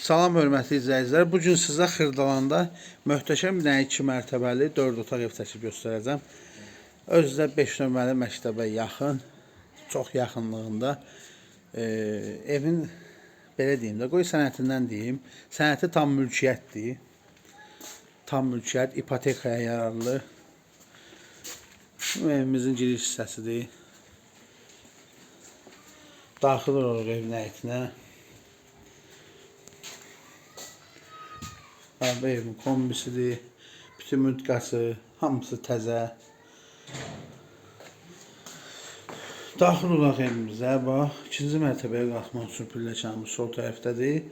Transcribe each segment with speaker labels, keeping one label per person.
Speaker 1: Salam hörmətli izləyicilər. Bu gün sizə Xırdalanda möhtəşəm dənə 2 mərtəbəli 4 otaq ev çəkib göstərəcəm. Özü də 5 nömrəli məktəbə yaxın, çox yaxınlığında. E, evin belə deyim də, qoy sənətindən deyim. Sənəti tam mülkiyyətdir. Tam mülkiyyət, ipotekaya yararlı. Evimizin giriş hissəsidir. Daxil oluruq evin əyitinə. Evin kombisidir, bütün müdqası, hamısı təzə. Daxil olaq evimizə, bax, ikinci mərtəbəyə qalxmaq üçün pilləkənimiz sol tərəfdədir.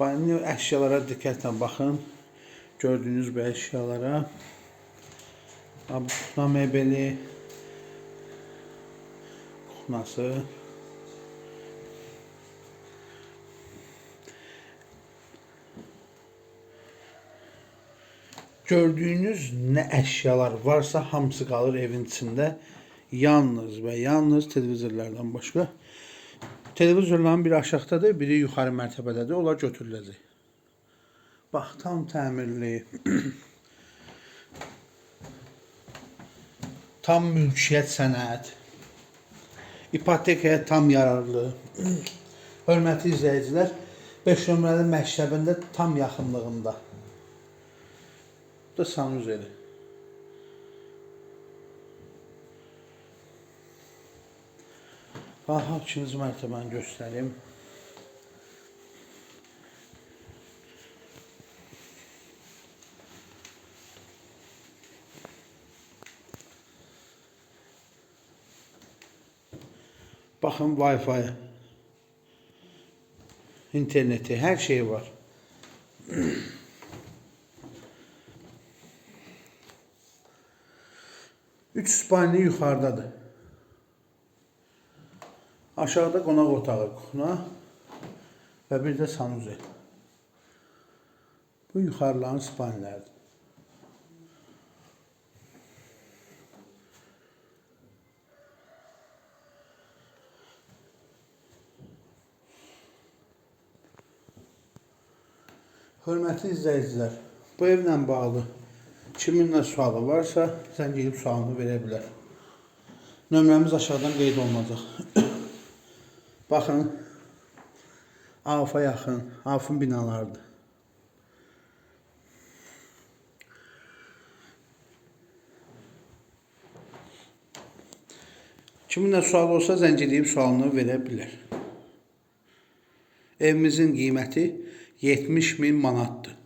Speaker 1: Banyo əşyalara diqqətlə baxın. Gördüyünüz bu əşyalara. Kuxna mebeli, kuxnası. Gördüyünüz nə əşyalar varsa hamısı qalır evin içində. Yalnız və yalnız televizorlardan başqa. Televizorların biri aşağıdadır, biri yuxarı mərtəbədədir. Onlar götürüləcək. Bax, tam təmirli. tam mülkiyyət sənət. İpotekaya tam yararlı. Hörmətli izləyicilər, 5 nömrəli məktəbində tam yaxınlığında. Da sanuzeli. Aha, ikinci mərtəbəni göstəreyim. Baxın Wi-Fi, interneti, hər şey var. Üç spalni yuxarıdadır. Aşağıda qonaq otağı, kuxna və bir də sanuzel. Bu yuxarıların spalniləridir. Hörmətli izləyicilər, bu evlə bağlı kiminlə sualı varsa, sən gelib sualını verə bilər. Nömrəmiz aşağıdan qeyd olunacaq. Baxın, AF'a yaxın, AF'ın binalarıdır. Kiminlə sual olsa zəng edib sualını verə bilər. Evimizin qiyməti 70 min manatdır.